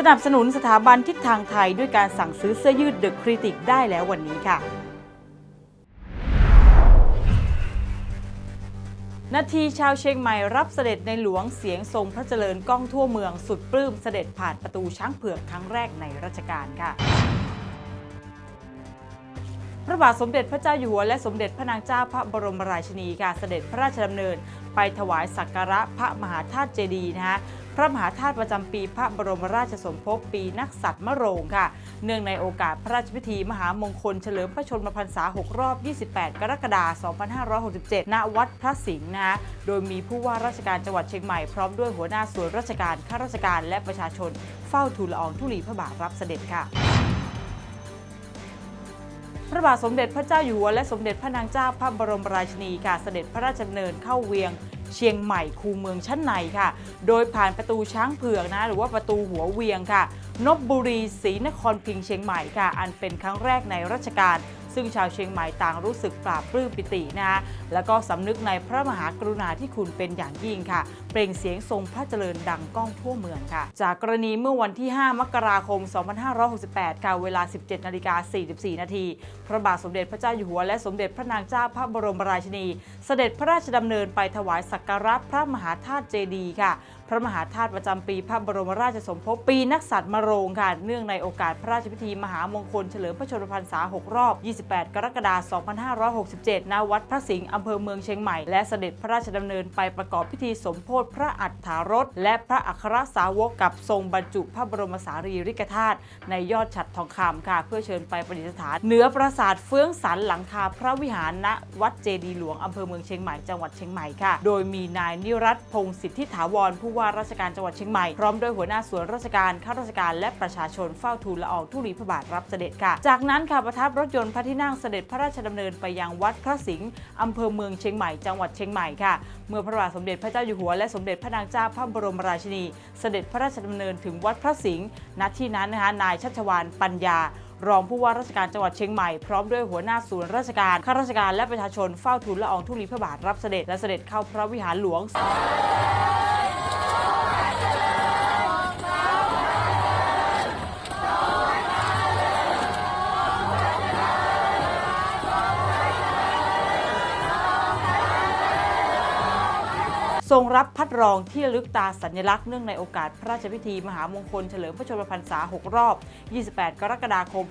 สนับสนุนสถาบันทิศทางไทยด้วยการสั่งซื้อเสื้อยืดเดอะคริติกได้แล้ววันนี้ค่ะ นาทีชาวเชียงใหม่รับเสด็จในหลวงเสียงทรงพระเจริญก้องทั่วเมืองสุดปลื้มเสด็จผ่านประตูช้างเผือกครั้งแรกในรัชกาลค่ะ พระบาทสมเด็จพระเจ้าอยู่หัวและสมเด็จพระนางเจ้าพระบรมราชินีค่ะเสด็จพระราชดำเนิน ไปถวายสักการะพระมหาธาตุเจดีย์นะคะพระมหาธาตุประจำปีพระบรมราชสมภพปีนักษัตริย์มะโรงค่ะ เนื่องในโอกาสพระราชพิธีมหามงคลเฉลิมพระชนมพรรษา 6 รอบ 28 กรกฎาคม 2567 ณ วัดพระสิงห์นะคะโดยมีผู้ว่าราชการจังหวัดเชียงใหม่พร้อมด้วยหัวหน้าส่วนราชการข้าราชการและประชาชน เฝ้าทูลละอองธุลีพระบาทรับเสด็จค่ะ พระบาทสมเด็จพระเจ้าอยู่หัวและสมเด็จพระนางเจ้าพระบรมราชินีค่ะเสด็จพระราชดำเนินเข้าเวียงเชียงใหม่คูเมืองชั้นในค่ะ โดยผ่านประตูช้างเผือกนะหรือว่าประตูหัวเวียงค่ะ นบบุรีศรีนครพิงเชียงใหม่ค่ะ อันเป็นครั้งแรกในรัชกาล ซึ่งชาวเชียงใหม่ต่างรู้สึกปราบปลื้มปิตินะคะแล้วก็สำนึกในพระมหากรุณาธิคุณเป็นอย่างยิ่งค่ะ เปล่งเสียงทรงพระเจริญดังก้องทั่วเมืองค่ะ จากกรณีเมื่อวันที่ 5 มกราคม 2568ค่ะเวลา 17นาฬิกา44 นาทีพระบาทสมเด็จพระเจ้าอยู่หัวและสมเด็จพระนางเจ้าพระบรมราชินี เสด็จพระราชดำเนินไปถวายสักการะพระมหาธาตุเจดีย์ค่ะ พระมหาธาตุประจำปีพระบรมราชสมภพปีนักษัตริย์มะโรงค่ะ เนื่องในโอกาสพระราชพิธีมหามงคลเฉลิมพระชนมพรรษา 6 รอบ 28 กรกฎาคม 2567 ณ วัดพระสิงห์อำเภอเมืองเชียงใหม่ และเสด็จพระราชดำเนินไปประกอบพิธีสมโพธิพระอัฏฐารถและพระอัครสาวกกับทรงบรรจุพระบรมสารีริกธาตุในยอดฉัตรทองคำค่ะ เพื่อเชิญไปประดิษฐานเหนือปราสาทเฟื่องสันหลังคาพระวิหารณวัดเจดีหลวงอำเภอเมืองเชียงใหม่จังหวัดเชียงใหม่ค่ะ โดยมีนายนิรัตพงศ์สิทธิถาวรผู้ว่าราชการจังหวัดเชียงใหม่ พร้อมด้วยหัวหน้าส่วนราชการข้าราชการและประชาชนเฝ้าทูลละอองธุลีพระบาทรับเสด็จค่ะ จากนั้นค่ะประทับรถยนต์พระที่นั่งเสด็จพระราชดำเนินไปยังวัดพระสิงห์อำเภอเมืองเชียงใหม่จังหวัดเชียงใหม่ค่ะ เมื่อพระบาทสมเด็จพระเจ้าอยู่หัวและสมเด็จพระนางเจ้าพระบรมราชินี เสด็จพระราชดำเนินถึงวัดพระสิงห์ณที่นั้นนะคะนายชัชวานปัญญารองผู้ว่าราชการจังหวัดเชียงใหม่พร้อมด้วยหัวหน้าศูนย์ราชการข้าราชการและประชาชนเฝ้าทูลละอองธุลีพระบาทรับเสด็จและเสด็จเข้าพระวิหารหลวง ทรงรับพัดรองที่ระลึกตาสัญลักษณ์เนื่องในโอกาสพระราชพิธีมหามงคลเฉลิมพระชนมพรรษา 6 รอบ 28 กรกฎาคม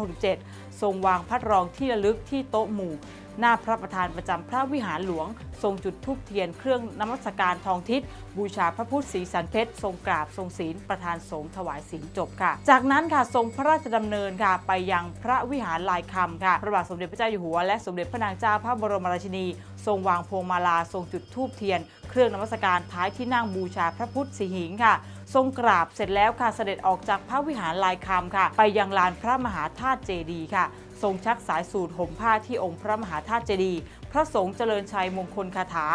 2567 ทรงวางพัดรองที่ระลึกที่โต๊ะหมู่ หน้าพระประธานประจำพระวิหารหลวง ทรงจุดธูปเทียนเครื่องนมัสการทองทิศ บูชาพระพุทธศรีสันเพชร ทรงกราบทรงศีลประธานสงฆ์ถวายศีลจบค่ะ จากนั้นค่ะทรงพระราชดำเนินค่ะไปยังพระวิหารลายคำค่ะพระบาทสมเด็จพระเจ้าอยู่หัวและสมเด็จพระนางเจ้าพระบรมราชินี ทรงวางพวงมาลาทรงจุดธูปเทียน เครื่องนมัสการท้ายที่นั่งบูชาพระพุทธสีหิงค่ะ ทรงกราบเสร็จแล้วค่ะเสด็จออกจากพระวิหารลายคำค่ะ ไปยังลานพระมหาธาตุเจดีย์ค่ะ ทรงชักสายสูตรห่มผ้าที่องค์พระมหาธาตุเจดีย์พระสงฆ์เจริญชัยมงคลคาถา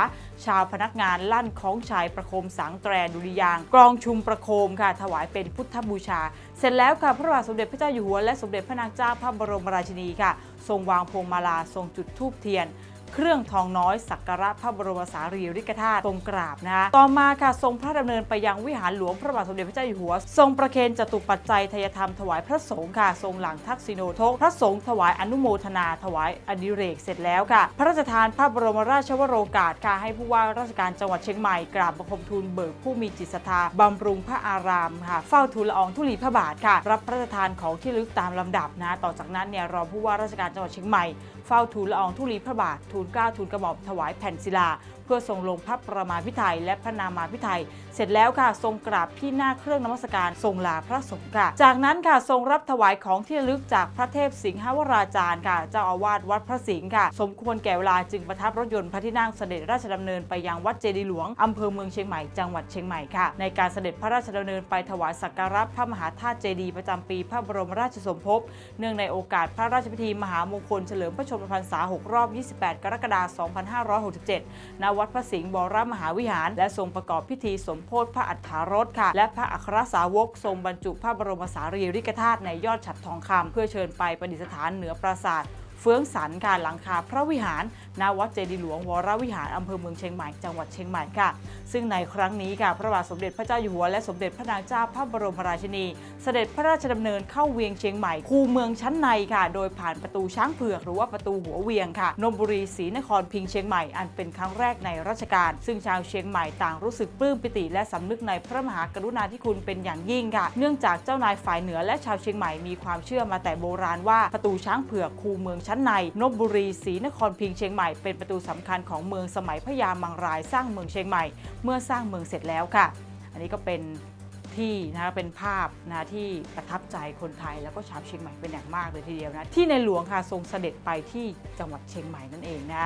ชาวพนักงานลั่นของชัยประโคมสังแตรดุริยางกรองชุมประโคมค่ะ ถวายเป็นพุทธบูชา เสร็จแล้วค่ะพระบาทสมเด็จพระเจ้าอยู่หัวและสมเด็จพระนางเจ้าพระบรมราชินีค่ะ ทรงวางพวงมาลาทรงจุดธูปเทียน เครื่องทองน้อยสักการะพระบรมสารีริกธาตุทรงกราบนะคะต่อมาค่ะทรงพระดำเนินไปยังวิหารหลวงพระบาทสมเด็จพระเจ้าอยู่หัว ทรงประเคนจตุปัจจัยทายธรรมถวายพระสงฆ์ค่ะทรงหลังทักษิโนทกพระสงฆ์ถวายอนุโมทนาถวายอดิเรกเสร็จแล้วค่ะ พระราชทานพระบรมราชวโรกาสค่ะให้ผู้ว่าราชการจังหวัดเชียงใหม่กราบบังคมทูลเบิกผู้มีจิตศรัทธาบำรุงพระอารามค่ะ เฝ้าทูลละอองธุลีพระบาทค่ะ รับพระราชทานของที่ลึกตามลำดับนะ ต่อจากนั้นเนี่ยรองผู้ว่าราชการจังหวัดเชียงใหม่เฝ้าทูลละอองธุลีพระบาททูลเกล้าทูลกระหม่อมถวายแผ่นศิลา เพื่อทรงลงพระประมาพิไทยและพระนามาพิไทยเสร็จแล้วค่ะทรงกราบที่หน้าเครื่องนมัสการทรงลาพระสงฆ์ค่ะ จากนั้นค่ะทรงรับถวายของที่ระลึกจากพระเทพสิงหวราจารย์ค่ะเจ้าอาวาสวัดพระสิงห์ค่ะ สมควรแก่เวลาจึงประทับรถยนต์พระที่นั่งเสด็จราชดำเนินไปยังวัดเจดีหลวงอำเภอเมืองเชียงใหม่จังหวัดเชียงใหม่ค่ะ ในการเสด็จพระราชดำเนินไปถวายสักการะพระมหาธาตุเจดีย์ประจำปีพระบรมราชสมภพเนื่องในโอกาสพระราชพิธีมหามงคลเฉลิมพระชนมพรรษา 6 รอบ 28 กรกฎาคม 2567 ณวัดพระสิงห์บรมหาวิหาร และทรงประกอบพิธีสมโพธิพระอัฏฐารถค่ะ และพระอัครสาวกทรงบรรจุพระบรมสารีริกธาตุในยอดฉัตรทองคำเพื่อเชิญไปประดิษฐานเหนือปราสาท เฟื่องสันค่ะหลังคาพระวิหารณวัดเจดีหลวงวรวิหารอำเภอเมืองเชียงใหม่จังหวัดเชียงใหม่ค่ะ ซึ่งในครั้งนี้ค่ะพระบาทสมเด็จพระเจ้าอยู่หัวและสมเด็จพระนางเจ้าพระบรมราชินี เสด็จพระราชดำเนินเข้าเวียงเชียงใหม่คูเมืองชั้นในค่ะ โดยผ่านประตูช้างเผือกหรือว่าประตูหัวเวียงค่ะนนบุรีศรีนครพิงเชียงใหม่อันเป็นครั้งแรกในรัชกาลซึ่งชาวเชียงใหม่ต่างรู้สึกปลื้มปิติ และสำนึกในพระมหากรุณาธิคุณเป็นอย่างยิ่งค่ะ เนื่องจากเจ้านายฝ่ายเหนือและชาวเชียงใหม่มีความเชื่อมาแต่โบราณว่าประตูช้างเผือกคูเมืองชั้นในนบบุรีศรีนครพิงค์เชียงใหม่เป็นประตูสำคัญของเมืองสมัยพระยามังรายสร้างเมืองเชียงใหม่ เมื่อสร้างเมืองเสร็จแล้วค่ะ อันนี้ก็เป็นที่นะคะเป็นภาพนะที่ประทับใจคนไทยแล้วก็ชาวเชียงใหม่เป็นอย่างมากเลยทีเดียวนะที่ในหลวงค่ะทรงเสด็จไปที่จังหวัดเชียงใหม่นั่นเองนะ